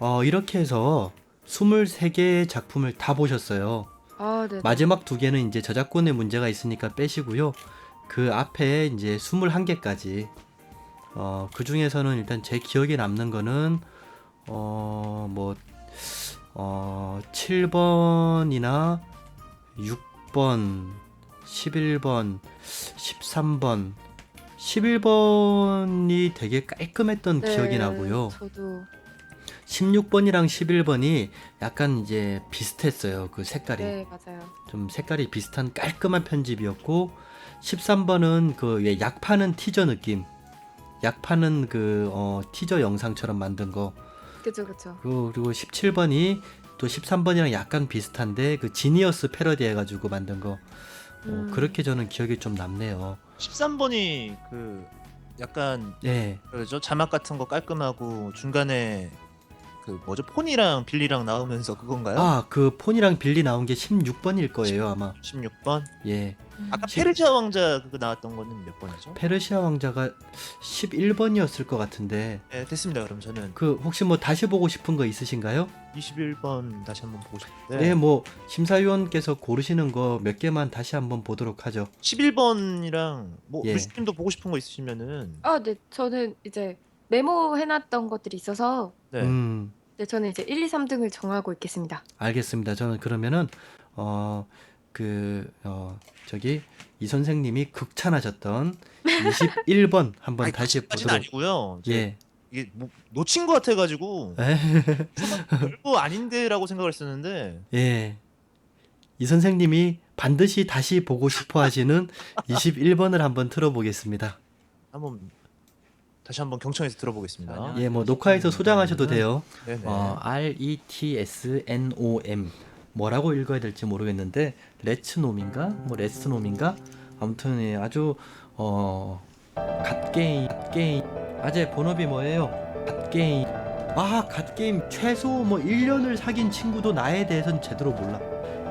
어, 이렇게 해서 23개의 작품을 다 보셨어요. 아, 네. 마지막 두 개는 이제 저작권의 문제가 있으니까 빼시고요. 그 앞에 이제 21개까지 어, 그 중에서는 일단 제 기억에 남는 거는 어, 뭐 어, 7번이나 6번, 11번, 13번, 11번이 되게 깔끔했던 네, 기억이 나고요. 저도 16번이랑 11번이 약간 이제 비슷했어요. 그 색깔이. 네, 맞아요. 좀 색깔이 비슷한 깔끔한 편집이었고 13번은 그 왜 약 파는 티저 느낌 약 파는 그 어, 티저 영상처럼 만든 거 그죠, 그죠. 그리고, 그리고 17번이 또 13번이랑 약간 비슷한데 그 지니어스 패러디 해가지고 만든 거 어, 음. 그렇게 저는 기억이 좀 남네요 13번이 그 약간 예 그죠 자막 같은 거 깔끔하고 중간에 그 뭐죠 폰이랑 빌리랑 나오면서 그건가요? 아 그 폰이랑 빌리 나온 게 16번일 거예요 아마 16번. 예 아까 십- 페르시아 왕자 그거 나왔던 거는 몇 번이죠? 페르시아 왕자가 11번이었을 것 같은데 네 됐습니다. 그럼 저는 그 혹시 뭐 다시 보고 싶은 거 있으신가요? 21번 다시 한번 보고 싶은데 네, 뭐 심사위원께서 고르시는 거 몇 개만 다시 한번 보도록 하죠. 11번이랑 뭐 예. 루시님도 보고 싶은 거 있으시면은 아, 네. 저는 이제 메모해놨던 것들이 있어서 네. 음, 네, 저는 이제 1, 2, 3등을 정하고 있겠습니다. 알겠습니다. 저는 그러면은 어 그 어 저기 이 선생님이 극찬하셨던 21번 한번 아니, 다시 까지는 보도록. 아니고요. 이제 예. 이게 뭐 놓친 것 같아가지고 에? 별거 아닌데라고 생각을 했었는데 예. 이 선생님이 반드시 다시 보고 싶어 하시는 21번을 한번 틀어보겠습니다. 한번 다시 한번 경청해서 들어보겠습니다. 예, 뭐 녹화해서 소장하셔도 돼요. 네네. 어, R E T S N O M. 뭐라고 읽어야 될지 모르겠는데 레츠놈인가? 뭐 레스놈인가? 아무튼 예, 아주 어 갓게임 갓게임. 아재 본업이 뭐예요? 갓게임. 아 갓게임. 최소 뭐 1년을 사귄 친구도 나에 대해선 제대로 몰라.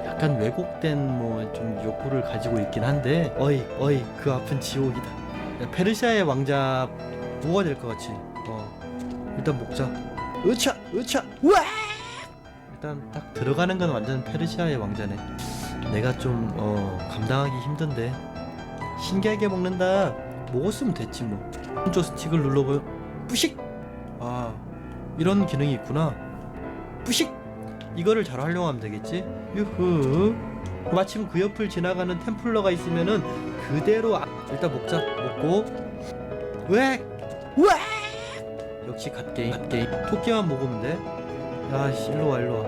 약간 왜곡된 뭐 좀 욕구를 가지고 있긴 한데 어이 어이 그 앞은 지옥이다. 야, 페르시아의 왕자 뭐가 될 것 같지 어 일단 먹자. 으차 으차 우와! 일단 딱 들어가는 건 완전 페르시아의 왕자네. 내가 좀 어, 감당하기 힘든데. 신기하게 먹는다. 먹었으면 됐지 뭐. 오른쪽 스틱을 눌러보여. 뿌식! 아 이런 기능이 있구나. 뿌식! 이거를 잘 활용하면 되겠지? 유후. 마침 그 옆을 지나가는 템플러가 있으면은 그대로 아- 일단 먹자. 먹고. 왜 왜? 역시 갓게임 갓게임 토끼만 먹으면 돼 야, 씨, 일로 와, 일로 와.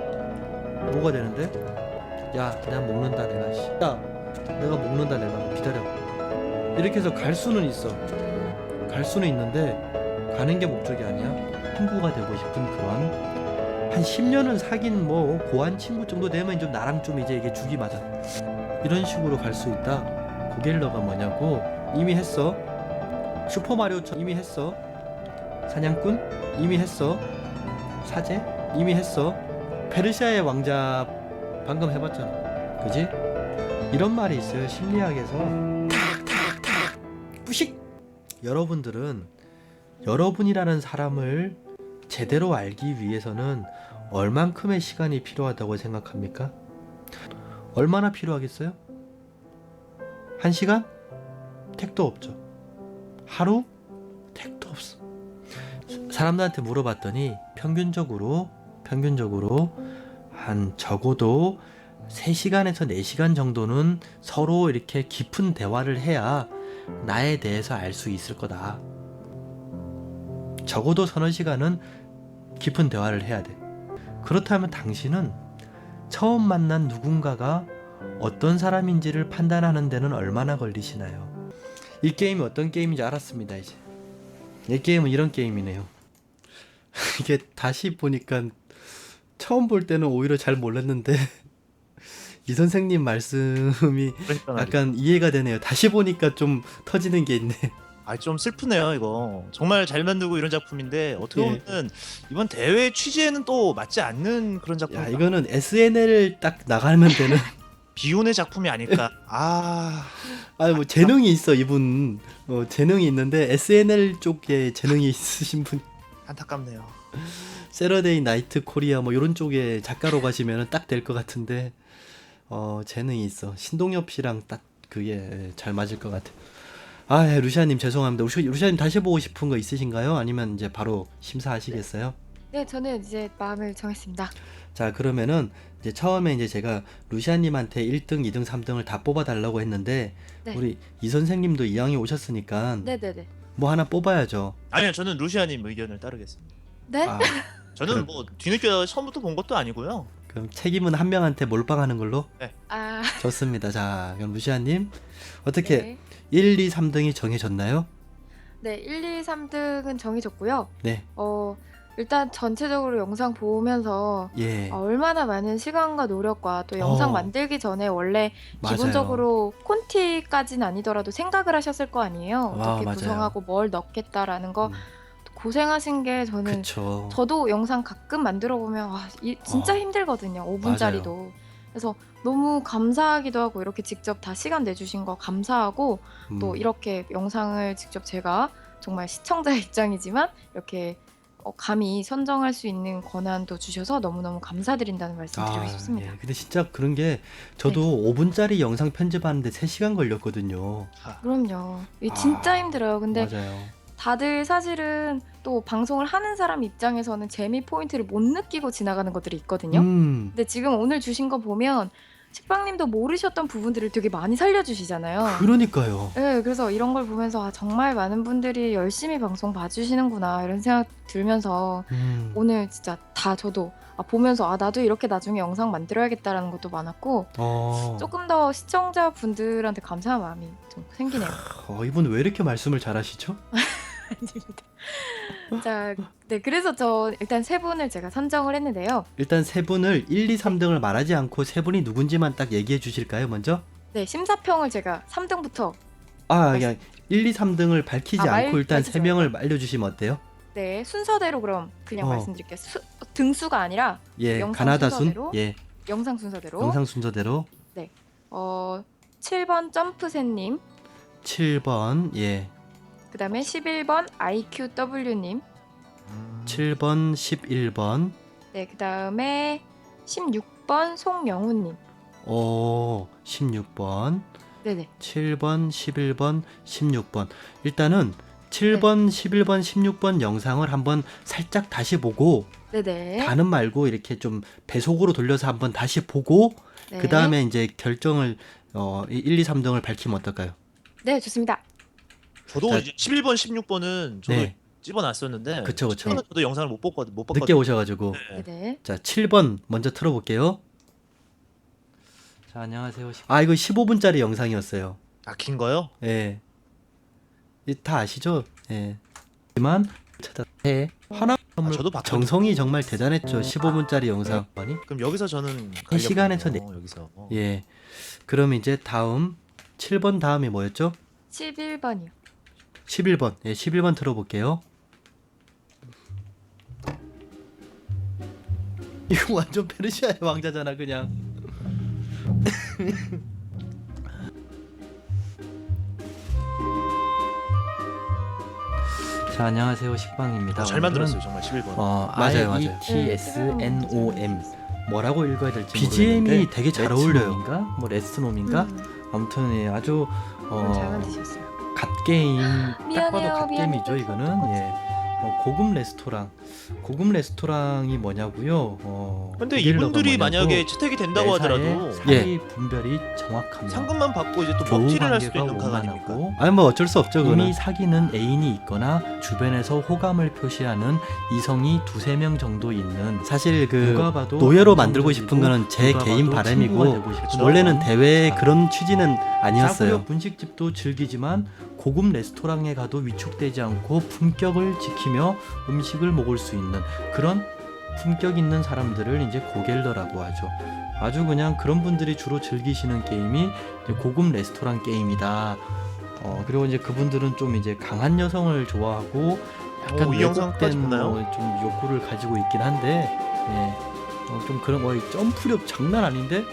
뭐가 되는데? 야, 내가 먹는다, 내가. 씨. 야, 내가 먹는다, 내가. 기다려. 이렇게 해서 갈 수는 있어. 갈 수는 있는데, 가는 게 목적이 아니야. 친구가 되고 싶은 그런. 한 10년은 사귄 뭐, 고한 친구 정도 되면 좀 나랑 좀 이제 이게 죽이 맞아. 이런 식으로 갈 수 있다. 고갤러가 뭐냐고. 이미 했어. 슈퍼마리오처럼 이미 했어. 사냥꾼? 이미 했어. 사제? 이미 했어. 페르시아의 왕자 방금 해봤잖아. 그지? 이런 말이 있어요. 심리학에서 탁 탁 탁 뿌식. 여러분들은 여러분이라는 사람을 제대로 알기 위해서는 얼만큼의 시간이 필요하다고 생각합니까? 얼마나 필요하겠어요? 한 시간? 택도 없죠. 하루? 택도 없어. 사람들한테 물어봤더니 평균적으로 평균적으로 한 적어도 3시간에서 4시간 정도는 서로 이렇게 깊은 대화를 해야 나에 대해서 알 수 있을 거다. 적어도 서너 시간은 깊은 대화를 해야 돼. 그렇다면 당신은 처음 만난 누군가가 어떤 사람인지를 판단하는 데는 얼마나 걸리시나요? 이 게임이 어떤 게임인지 알았습니다, 이제. 이 게임은 이런 게임이네요. 이게 다시 보니까 처음 볼 때는 오히려 잘 몰랐는데 이 선생님 말씀이 그러니까 약간 이해가 되네요. 다시 보니까 좀 터지는 게 있네. 아좀 슬프네요 이거 정말 잘 만들고 이런 작품인데 어떻게 예. 보면 이번 대회 취지에는 또 맞지 않는 그런 작품 야 이거는 SNL 딱 나가면 되는. 비운의 작품이 아닐까 아 아뭐 재능이 있어 이분. 어, 재능이 있는데 SNL 쪽에 재능이 있으신 분. 안타깝네요 세러데이 나이트 코리아 뭐 이런 쪽에 작가로 가시면 딱 될 것 같은데 어 재능이 있어 신동엽 씨랑 딱 그게 잘 맞을 것 같아. 아 예, 루시아님 죄송합니다. 루시, 루시아님 다시 보고 싶은 거 있으신가요? 아니면 이제 바로 심사하시겠어요? 네, 저는 이제 마음을 정했습니다. 자 그러면은 이제 처음에 이제 제가 루시아님한테 1등, 2등, 3등을 다 뽑아달라고 했는데 네. 우리 이 선생님도 이왕에 오셨으니까 네, 네, 네. 뭐 하나 뽑아야죠. 아니요, 저는 루시아님 의견을 따르겠습니다. 네? 아, 저는 그럼- 뭐 뒤늦게 처음부터 본 것도 아니고요. 그럼 책임은 한 명한테 몰빵하는 걸로 아, 좋습니다. 자 그럼 루시아님 어떻게 네. 1, 2, 3등이 정해졌나요? 네, 1, 2, 3등은 정해졌고요. 네, 어, 일단 전체적으로 영상 보면서 예, 어, 얼마나 많은 시간과 노력과 또 영상 어. 만들기 전에 원래 맞아요. 기본적으로 콘티까지는 아니더라도 생각을 하셨을 거 아니에요. 아, 어떻게 맞아요. 구성하고 뭘 넣겠다라는 거 음, 고생하신 게 저는 그쵸. 저도 영상 가끔 만들어 보면 와, 이, 진짜 어. 힘들거든요. 5분짜리도. 그래서 너무 감사하기도 하고 이렇게 직접 다 시간 내주신 거 감사하고 또 음, 이렇게 영상을 직접 제가 정말 시청자 입장이지만 이렇게 어, 감히 선정할 수 있는 권한도 주셔서 너무너무 감사드린다는 말씀 드리고 싶습니다. 예. 근데 진짜 그런 게 저도 5분짜리 영상 편집하는데 3시간 걸렸거든요. 그럼요. 이게 아, 진짜 힘들어요. 근데 맞아요. 다들 사실은 또 방송을 하는 사람 입장에서는 재미 포인트를 못 느끼고 지나가는 것들이 있거든요. 음, 근데 지금 오늘 주신 거 보면 식빵님도 모르셨던 부분들을 되게 많이 살려주시잖아요. 그러니까요. 네, 그래서 이런 걸 보면서 아, 정말 많은 분들이 열심히 방송 봐주시는구나 이런 생각 들면서 음, 오늘 진짜 다 저도 아, 보면서 아 나도 이렇게 나중에 영상 만들어야겠다라는 것도 많았고 어, 조금 더 시청자분들한테 감사한 마음이 좀 생기네요. 어, 이분 왜 이렇게 말씀을 잘하시죠? 아닙니다. 자, 네 그래서 저 일단 세 분을 제가 선정을 했는데요. 일단 세 분을 1, 2, 3등을 말하지 않고 세 분이 누군지만 딱 얘기해 주실까요, 먼저? 네 심사평을 제가 3등부터 아, 그냥 1, 2, 3등을 밝히지 아, 않고 말- 일단 세 명을 알려 주시면 어때요? 네 순서대로 그럼 그냥 어. 말씀드릴게요. 수, 등수가 아니라 예, 영상 가나다 순, 순서대로? 예, 영상 순서대로 영상 순서대로 어 7번 점프새 님 7번, 예, 그 다음에 11번 IQW님, 음, 7번, 11번, 네, 그 다음에 16번 송영훈님. 오, 16번, 네네. 7번, 11번, 16번. 일단은 7번, 11번, 16번 영상을 한번 살짝 다시 보고 네네. 다는 말고 이렇게 좀 배속으로 돌려서 한번 다시 보고 네. 그 다음에 이제 결정을 어, 1, 2, 3등을 밝히면 어떨까요? 네, 좋습니다. 저도 자, 이제 11번, 16번은 저도 네, 찝어놨었는데 그쵸, 그쵸. 17번은 저도 영상을 못 봤거든, 못 봤거든요. 늦게 오셔가지고 네. 네네. 자 7번 먼저 틀어볼게요. 자 안녕하세요. 아 이거 15분짜리 영상이었어요. 아, 긴 거요? 예, 이- 다 아시죠? 예. 하지만 찾아 해 하나 아, 저도 봤거든요. 정성이 정말 대단했죠. 15분짜리 영상. 아니? 그럼 여기서 저는 이 시간에서 갈렸군요, 여기서. 예. 그럼 이제 다음 7번 다음이 뭐였죠? 11번이요. 11번. 예, 11번 들어볼게요. 이거 완전 페르시아의 왕자잖아, 그냥. 자, 안녕하세요. 식빵입니다. 어, 잘 만들었어요, 정말 11번. 어, 맞아요, 맞아요. 네, T S N O M 뭐라고 읽어야 될지 BGM이 모르겠는데 네, 되게 잘 어울려요. 레츠노민가? 뭐 레스노민가? 음, 아무튼 예, 아주 오늘 잘 어, 만드셨어요. 갓 게임 딱 봐도 갓 미안해요. 게임이죠 이거는 예. 어, 고급 레스토랑 고급 레스토랑이 뭐냐고요? 어, 근데 이분들이 만약에 채택이 된다고 하더라도 사리 분별이 정확합니다. 상금만 받고 이제 또 먹튀를 할 수도 있는 각 아닙니까? 아니 뭐 어쩔 수 없죠. 이미 사귀는 애인이 있거나 주변에서 호감을 표시하는 이성이 두세 명 정도 있는 사실 그 누가 봐도 노예로 만들고 싶은 거는 제 개인 바람이고. 원래는 대회에 자, 그런 취지는 아니었어요. 분식집도 즐기지만 고급 레스토랑에 가도 위축되지 않고 품격을 지키며 음식을 먹을 수 있는 그런 품격 있는 사람들을 이제 고갤러라고 하죠. 아주 그냥 그런 분들이 주로 즐기시는 게임이 고급 레스토랑 게임이다. 어, 그리고 이제 그분들은 좀 이제 강한 여성을 좋아하고 약간 오, 왜곡된 보나요? 뭐좀 욕구를 가지고 있긴 한데, 예. 어, 좀 그런 거 점프력 장난 아닌데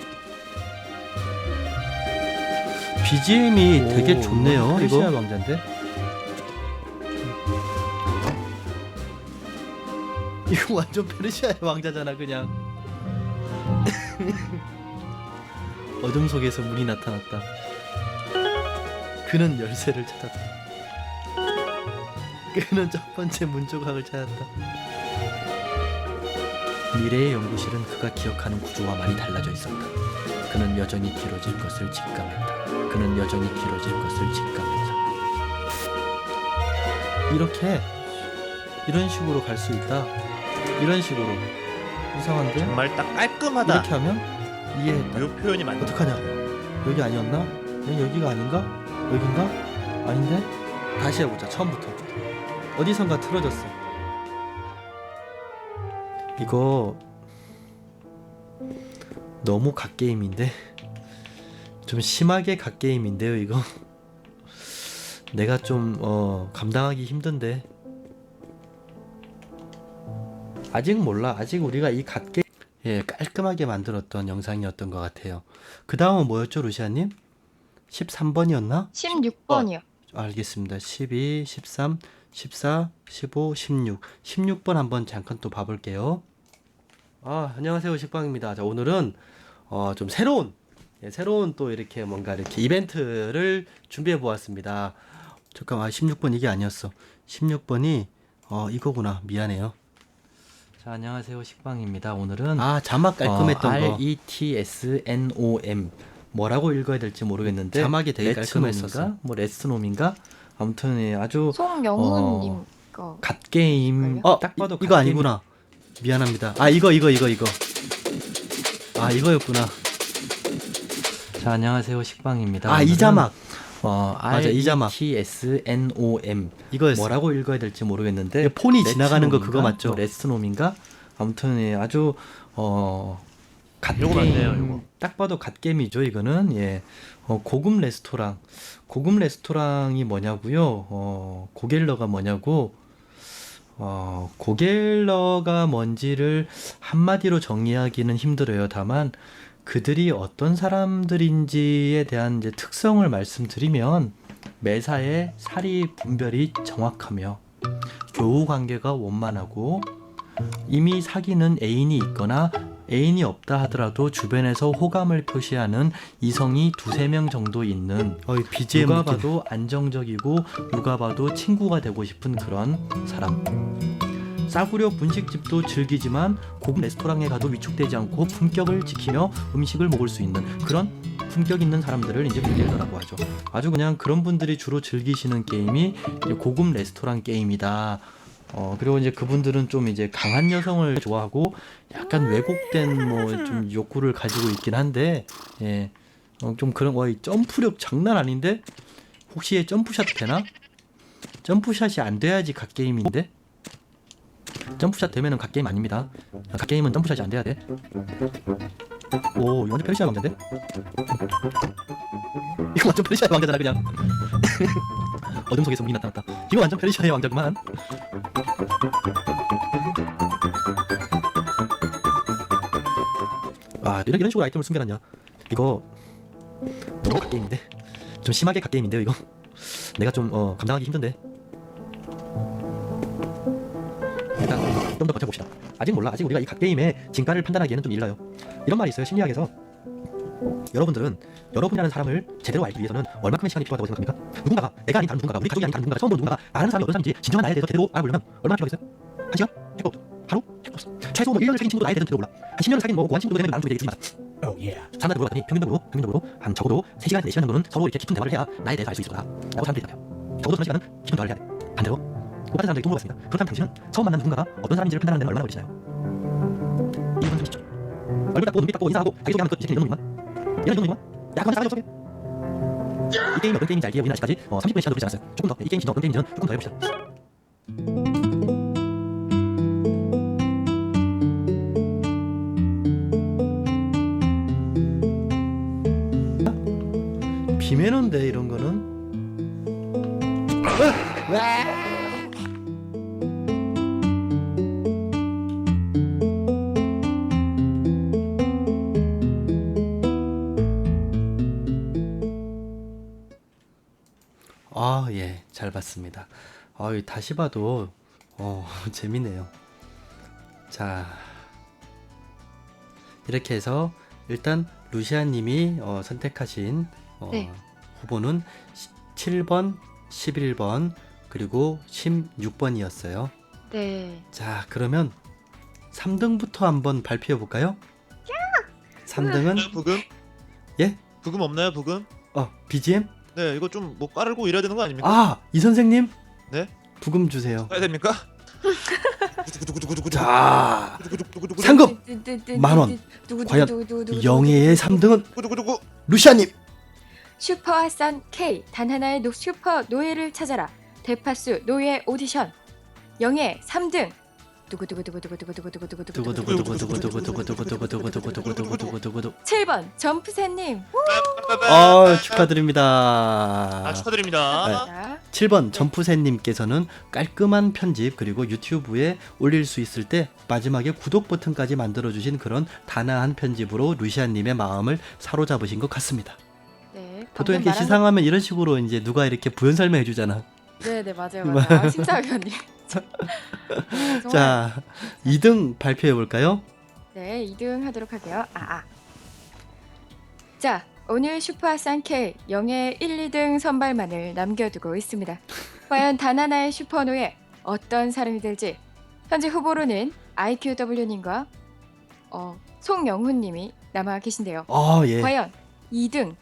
BGM이 오, 되게 좋네요. 이거 페르시아 왕자인데. 이거 완전 페르시아의 왕자잖아 그냥. 어둠 속에서 문이 나타났다. 그는 열쇠를 찾았다. 그는 첫 번째 문 조각을 찾았다. 미래의 연구실은 그가 기억하는 구조와 많이 달라져 있었다. 그는 여전히 길어질 것을 직감했다. 그는 여전히 길어질 것을 직감했다. 이렇게 이런 식으로 갈 수 있다 이런 식으로 이상한데 정말 딱 깔끔하다. 이렇게 하면 이해했다 요 표현이 맞네. 어떡하냐 여기 아니었나? 여- 여기가 아닌가? 여긴가? 아닌데? 다시 해보자 처음부터 어디선가 틀어졌어 이거 너무 갓게임인데 좀 심하게 갓게임인데요 이거 내가 좀 어, 감당하기 힘든데 아직 몰라 아직 우리가 이 갓게 예, 깔끔하게 만들었던 영상이었던 것 같아요. 그 다음은 뭐였죠, 루시아님? 13번이었나? 16번이요. 알겠습니다. 12, 13, 14, 15, 16. 16번 한번 잠깐 또 봐볼게요. 아, 안녕하세요. 식빵입니다. 자, 오늘은 어, 좀 새로운, 예, 새로운 또 이렇게 뭔가 이렇게 이벤트를 준비해 보았습니다. 잠깐만, 아, 16번 이게 아니었어. 16번이 어, 이거구나. 미안해요. 자, 안녕하세요. 식빵입니다. 오늘은 아 자막 깔끔했던 어, 거 R E T S N O M 뭐라고 읽어야 될지 모르겠는데 자막이 되게 레츠놈인가 깔끔했었어. 뭐 레스놈인가 아무튼 예, 아주 송영훈님 거. 갓 게임 어 딱 봐도 이, 이거 갓 아니구나 미안합니다 아 이거 이거 이거 이거 아 이거였구나. 자 안녕하세요 식빵입니다. 아 이 오늘은, 자막 어 맞아, R 이 E 자막. T S N O M. 이거였어. 뭐라고 읽어야 될지 모르겠는데 폰이 지나가는 거 그거? 맞죠? 뭐 레스놈인가? 아무튼 예, 아주 어 갓게임. 맞네요, 요거. 딱 봐도 갓게임이죠 이거는. 예. 어, 고급 레스토랑. 고급 레스토랑이 뭐냐고요? 어 고갤러가 뭐냐고? 어 고갤러가 뭔지를 한마디로 정의하기는 힘들어요. 다만 그들이 어떤 사람들인지에 대한 이제 특성을 말씀드리면 매사에 사리 분별이 정확하며 교우 관계가 원만하고 이미 사귀는 애인이 있거나 애인이 없다 하더라도 주변에서 호감을 표시하는 이성이 두세 명 정도 있는 어이 BGM 누가. 봐도 안정적이고 누가 봐도 친구가 되고 싶은 그런 사람 싸구려 분식집도 즐기지만 고급 레스토랑에 가도 위축되지 않고 품격을 지키며 음식을 먹을 수 있는 그런 품격 있는 사람들을 이제 고갤러라고 하죠. 아주 그냥 그런 분들이 주로 즐기시는 게임이 고급 레스토랑 게임이다. 어 그리고 이제 그분들은 좀 이제 강한 여성을 좋아하고 약간 왜곡된 뭐 좀 욕구를 가지고 있긴 한데 예. 어, 좀 그런 거의 점프력 장난 아닌데 혹시 얘 점프샷 되나? 점프샷이 안 돼야지 갓 게임인데 점프샷 되면은 갓 게임 아닙니다. 갓 게임은 점프샷이 안 돼야 돼. 오 이거 완전 페르시아 왕자인데? 이거 완전 페르시아의 왕자잖아 그냥. 어둠 속에서 문이 나타났다. 이거 완전 페르시아의 왕자구만. 아 이런 이런 식으로 아이템을 숨겨놨냐? 이거 너무 갓 게임인데 좀 심하게 갓 게임인데요 이거. 내가 좀 어, 감당하기 힘든데. 좀 더 버텨봅시다. 아직 몰라. 아직 우리가 이갓 게임의 진가를 판단하기에는 좀 일러요. 이런 말이 있어요. 심리학에서 여러분들은 여러분이라는 사람을 제대로 알기 위해서는 얼마큼의 시간이 필요하다고 생각합니까? 누군가가 내가 아닌 다른 누군가가 우리 가족이 아닌 다른 누군가가 처음 보는 누군가가 아는 사람이 어떤 사람인지 진정한 나에 대해서 제대로 알아보려면 얼마나 필요하겠어요? 한 시간? 없어. 하루? 없어. 최소 뭐 1년을 사귄 친구도 나에 대해서 제대로 몰라. 한 10년을 사귄 뭐 고한 친구도 되면 나는 쪽에 대해 주지 사람들 물어봤더니 평균적으로 평균적으로 한 적어도 3시간 4시간 정도는 서로 이렇게 깊은 대화를 해야 나에 대해서 알 수 있을 거다 라고 사람들이 있다요 적어도 그런 시간은 깊은 대화를 해야 돼 고받은 사람들이 또 물어봤습니다. 그렇다면 당신은 처음 만난 누군가가 어떤 사람인지를 판단하는 데는 얼마나 걸리시나요? 1분 30초 얼굴 닦고 눈빛 닦고 인사하고 자기소개하면 그이 새끼는 이 정도이구만 얘는 이 정도이구만 야 그건 싸가지 없어 이 게임이 어떤 게임인지 알기에 우리는 아직까지 어, 30분의 시간도 그렇지 않았어요. 조금 더 이 게임이 진짜 어떤 게임인지는 조금 더 해봅시다. 비매너인데 이런 거는? 아, 잘 봤습니다. 어, 다시 봐도 어, 재밌네요. 자, 이렇게 해서 일단 루시아님이 어, 선택하신 어, 네. 후보는 7번, 11번, 그리고 16번이었어요. 네. 자, 그러면 3등부터 한번 발표해 볼까요? 3등은 부금? 예? 부금 없나요, 부금? 어, BGM? 네 이거 좀 뭐 깔고 이래야 되는 거 아닙니까? 아, 이 선생님? 네? 부금 주세요. 해야 됩니까? 자, 상금 만 원. 과연 영예의 3등은 루시아님. 슈퍼핫산 K 단 하나의 노- 슈퍼 노예를 찾아라 대파수 노예 오디션 영예 3등 두구두구두구두구두구두구두구두구 두구두구두구두구두구두구두구두구두구두구두구두구두구 7번 점프새님 어, 축하드립니다. 아, 축하드립니다. 네. 자, 7번 점프새님께서는 깔끔한 편집 그리고 유튜브에 올릴 수 있을 때 마지막에 구독 버튼까지 만들어주신 그런 단아한 편집으로 루시아님의 마음을 사로잡으신 것 같습니다. 네. 보통 이렇게 말한- 시상하면 이런 식으로 이제 누가 이렇게 부연설명 해주잖아. 네, 네 맞아요, 맞아요. 아, 심사위원님. 자, 2등 발표해 볼까요? 네, 2등 하도록 할게요. 아, 아. 자, 오늘 슈퍼 쌍K 영예 1, 2등 선발만을 남겨두고 있습니다. 과연 단 하나의 슈퍼노에 어떤 사람이 될지 현재 후보로는 IQW님과 어, 송영훈님이 남아 계신데요. 아 예. 과연 2등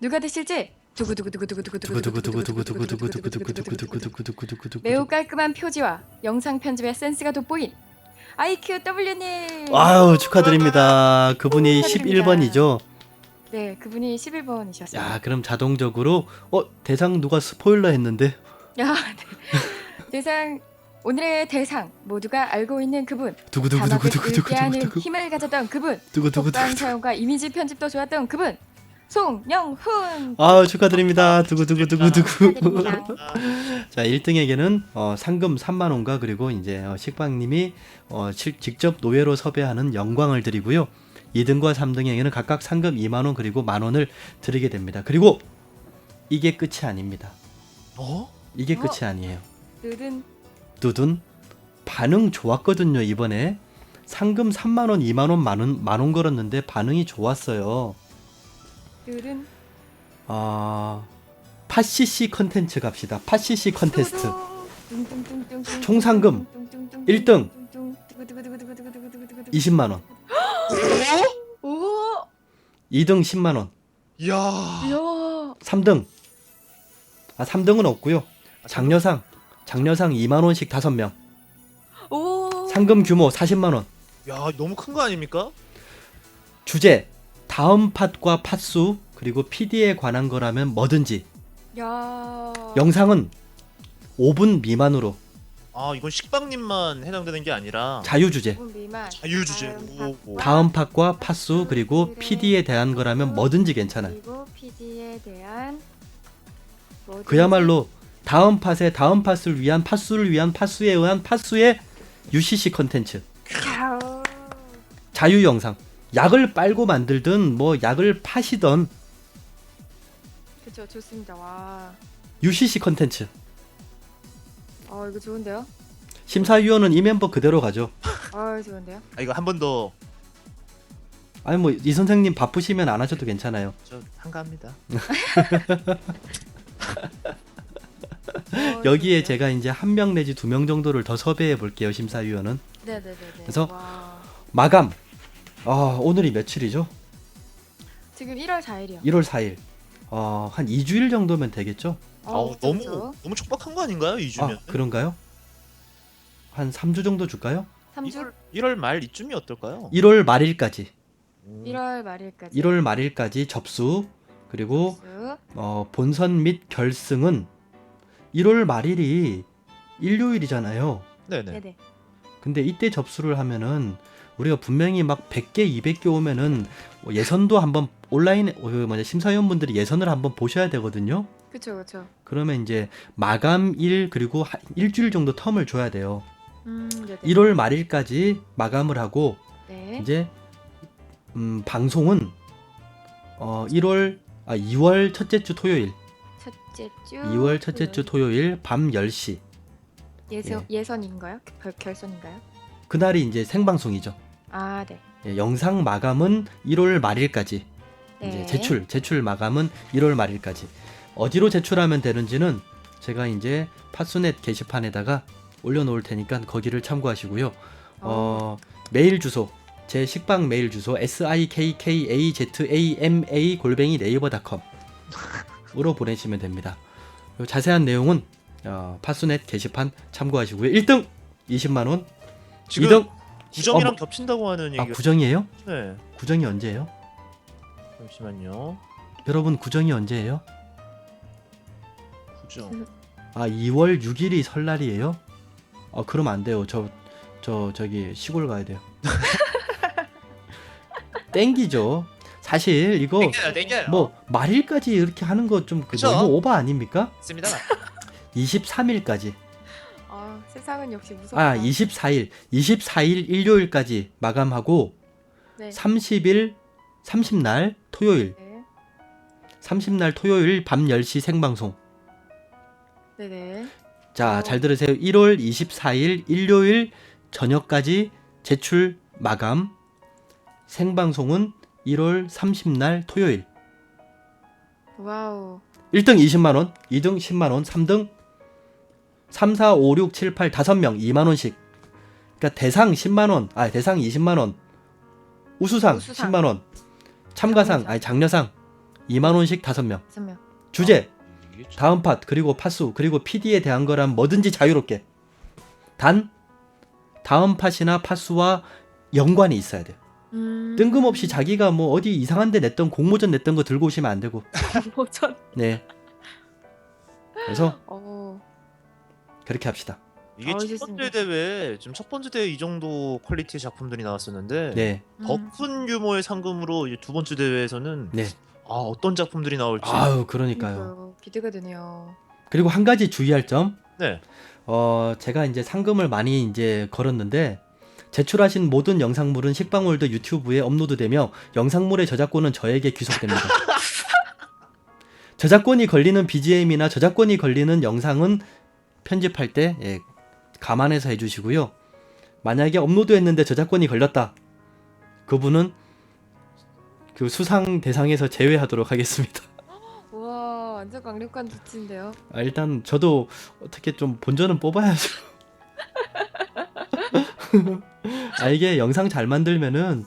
누가 되실지 두구두구두구두구두구두구두구두구두구두구두구두구두구두구두구두구두구두구두구 매우 깔끔한 표지와 영상 편집의 센스가 돋보인 IQW님. 아유 축하드립니다. 그분이 11번이죠. 네, 그분이 11번이셨어요. 야 그럼 자동적으로 어 대상 누가 스포일러 했는데 야, 네. 대상 오늘의 대상 모두가 알고 있는 그분. 자막을 두구두구두구두구두구 읽게 하는 두구 힘을 가졌던 그분. 두구두구두구 사용과 이미지 편집도 좋았던 그분. 송영훈. 아 축하드립니다. 두구두구두구두구. 축하드립니다. 자 1등에게는 어, 상금 3만 원과 그리고 이제 어, 식빵님이 어, 실- 직접 노예로 섭외하는 영광을 드리고요. 2등과 3등에게는 각각 상금 2만 원 그리고 만 원을 드리게 됩니다. 그리고 이게 끝이 아닙니다. 어? 이게 끝이 아니에요. 늘은 두둔 반응 좋았거든요 이번에 상금 3만 원, 2만 원, 만원 만원 걸었는데 반응이 좋았어요. 늘은 아 팟CC 컨텐츠 갑시다. 팟CC 컨테스트 총 상금 1등 20만 원. 오! 2등 10만 원, 이야. 이야. 3등 아 3등은 없고요. 장려상 장려상 2만 원씩 5명. 오. 상금 규모 40만 원. 야, 너무 큰 거 아닙니까? 주제 다음 팟과 팟수 그리고 PD에 관한 거라면 뭐든지. 야. 영상은 5분 미만으로 아, 이건 식빵님만 해당되는 게 아니라 자유 주제. 분 미만. 자유 주제. 다음 오, 오. 팟과 다음 팟과 팟수 그리고 PD에 대한 거라면 뭐든지 괜찮아요. 그리고 PD에 대한. 그야말로 다음 팟의 다음 팟을 위한 팟수를 위한 팟수에 의한 팟수의 UCC 컨텐츠. 자유 영상. 약을 빨고 만들든 뭐 약을 파시던 그쵸 좋습니다. 와. UCC 컨텐츠. 어 이거 좋은데요? 심사위원은 이 멤버 그대로 가죠. 아 좋은데요? 아, 이거 한 번 더 저 아니 뭐 이 선생님 바쁘시면 안 하셔도 괜찮아요. 한가합니다. 어, 여기에 좋은데요? 제가 이제 한 명 내지 두 명 정도를 더 섭외해 볼게요. 심사위원은 네네네네. 그래서 와. 마감. 아 오늘이 며칠이죠? 지금 1월 4일이요. 1월 4일. 어, 한 2주일 정도면 되겠죠? 아, 너무 너무 촉박한 거 아닌가요? 2주면? 아, 그런가요? 한 3주 정도 줄까요? 3주 1월, 1월 말 이쯤이 어떨까요? 1월 말일까지. 오. 1월 말일까지. 1월 말일까지 접수. 그리고 수. 어, 본선 및 결승은 1월 말일이 일요일이잖아요. 네네. 네네. 근데 이때 접수를 하면은 우리가 분명히 막 100개, 200개 오면은 뭐 예선도 한번 온라인 어, 그 뭐냐 심사위원분들이 예선을 한번 보셔야 되거든요. 그쵸 그쵸. 그러면 이제 마감일 그리고 하- 일주일 정도 텀을 줘야 돼요. 음 네 네. 1월 말일까지 마감을 하고 네. 이제 음, 방송은 어 1월 아 2월 첫째 주 토요일, 첫째 주. 2월 첫째 주 토요일 밤 10시. 예선 예선인가요? 결, 결선인가요? 그날이 이제 생방송이죠. 아, 네. 예, 영상 마감은 1월 말일까지. 네. 이제 제출 제출 마감은 1월 말일까지. 어디로 제출하면 되는지는 제가 이제 파수넷 게시판에다가 올려놓을 테니까 거기를 참고하시고요. 어, 메일 주소 제 식빵 메일 주소 s i k k a z a m a 골뱅이 네이버.com으로 보내시면 됩니다. 자세한 내용은 어, 파수넷 게시판 참고하시고요. 1등 20만 원, 지금 2등 구정이랑 어, 뭐- 겹친다고 하는 아 얘기가 구정이에요? 네. 구정이 언제예요? 잠시만요. 여러분 구정이 언제예요? 구정. 아 2월 6일이 설날이에요? 아 그럼 안 돼요. 저 저 저 기 시골 가야 돼요. 땡기죠. 사실 이거 땡겨요, 땡겨요. 뭐 말일까지 이렇게 하는 거 좀 그쵸? 너무 오바 아닙니까? 있습니다. 23일까지. 아, 세상은 역시 무섭다. 아 24일, 24일 일요일까지 마감하고 네. 30일, 30날 토요일, 네. 30날 토요일 밤 10시 생방송. 네, 네. 자, 어. 잘 들으세요. 1월 24일 일요일 저녁까지 제출 마감. 생방송은 1월 30날 토요일. 와우. 1등 20만 원, 2등 10만 원, 3등 3 4 5 6 7 8 5명 2만 원씩. 그러니까 대상 10만 원, 아 대상 20만 원. 우수상, 우수상. 10만 원. 참가상, 장려상. 아니 장려상 2만 원씩 5명. 다섯 명. 주제 이게 참- 다음 팟 그리고 파수 그리고 PD에 대한 거란 뭐든지 자유롭게 단 다음 팟이나 파수와 연관이 있어야 돼요 음. 뜬금없이 자기가 뭐 어디 이상한 데 냈던 공모전 냈던 거 들고 오시면 안 되고 모전. 네 그래서 어. 그렇게 합시다 이게 아, 첫. 번째 대회 지금 첫 번째 대회 이 정도 퀄리티의 작품들이 나왔었는데 네더 음. 큰 규모의 상금으로 이제 두 번째 대회에서는 네. 아 어떤 작품들이 나올지 아유 그러니까요 그러니까요. 기대가 되네요. 그리고 한 가지 주의할 점 네. 어, 제가 이제 상금을 많이 이제 걸었는데 제출하신 모든 영상물은 식빵월드 유튜브에 업로드되며 영상물의 저작권은 저에게 귀속됩니다. 저작권이 걸리는 BGM이나 저작권이 걸리는 영상은 편집할 때 예, 감안해서 해주시고요. 만약에 업로드했는데 저작권이 걸렸다. 그분은 그 수상 대상에서 제외하도록 하겠습니다. 우와, 완전 강력한 조치인데요. 아, 일단 저도 어떻게 좀 본전은 뽑아야죠. 아 이게 영상 잘 만들면은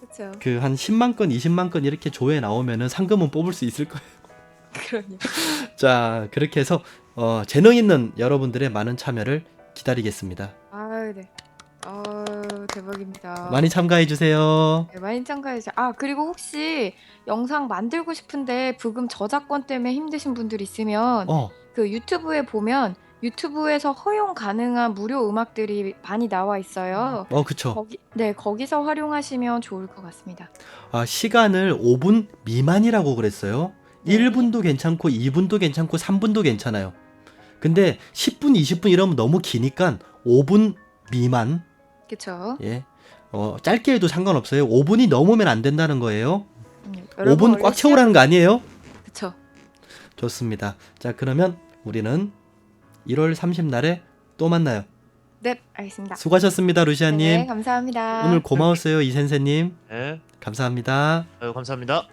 그렇죠. 그 한 10만 건, 20만 건 이렇게 조회 나오면은 상금은 뽑을 수 있을 거예요. 그러니. 자 그렇게 해서 어, 재능 있는 여러분들의 많은 참여를 기다리겠습니다. 아, 네. 어, 대박입니다. 많이 참가해 주세요. 네, 많이 참가해 주세요. 아, 그리고 혹시 영상 만들고 싶은데 부금 저작권 때문에 힘드신 분들 있으면 어, 그 유튜브에 보면 유튜브에서 허용 가능한 무료 음악들이 많이 나와 있어요. 어 그쵸. 거기, 네, 거기서 활용하시면 좋을 것 같습니다. 아, 시간을 5분 미만이라고 그랬어요. 네. 1분도 괜찮고 2분도 괜찮고 3분도 괜찮아요. 근데 10분, 20분 이러면 너무 기니까 5분 미만. 그쵸? 예. 어, 짧게 해도 상관없어요. 5분이 넘으면 안 된다는 거예요. 음, 5분 꽉 채우라는 거 아니에요? 그쵸? 좋습니다. 자, 그러면 우리는 1월 30날에 또 만나요. 네, 알겠습니다. 수고하셨습니다, 루시아님. 네, 감사합니다. 오늘 고마웠어요, 이센세님. 네. 감사합니다. 아유 감사합니다.